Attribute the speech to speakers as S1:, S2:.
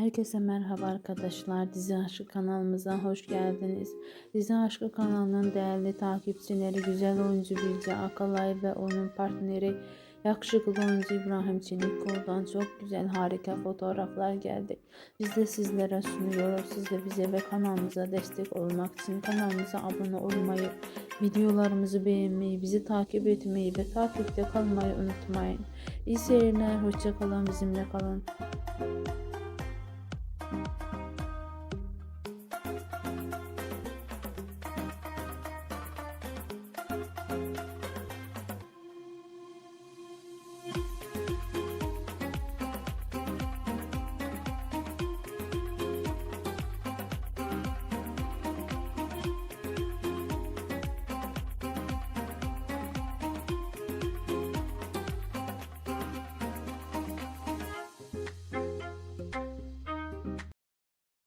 S1: Herkese merhaba arkadaşlar. Dizi Aşkı kanalımıza hoş geldiniz. Dizi Aşkı kanalının değerli takipçileri güzel oyuncu Bilge Akalay ve onun partneri yakışıklı oyuncu İbrahim Çelikkol'dan çok güzel harika fotoğraflar geldi. Biz de sizlere sunuyoruz. Siz de bize ve kanalımıza destek olmak için kanalımıza abone olmayı, videolarımızı beğenmeyi, bizi takip etmeyi ve takipte kalmayı unutmayın. İyi seyirler, hoşça kalın, bizimle kalın.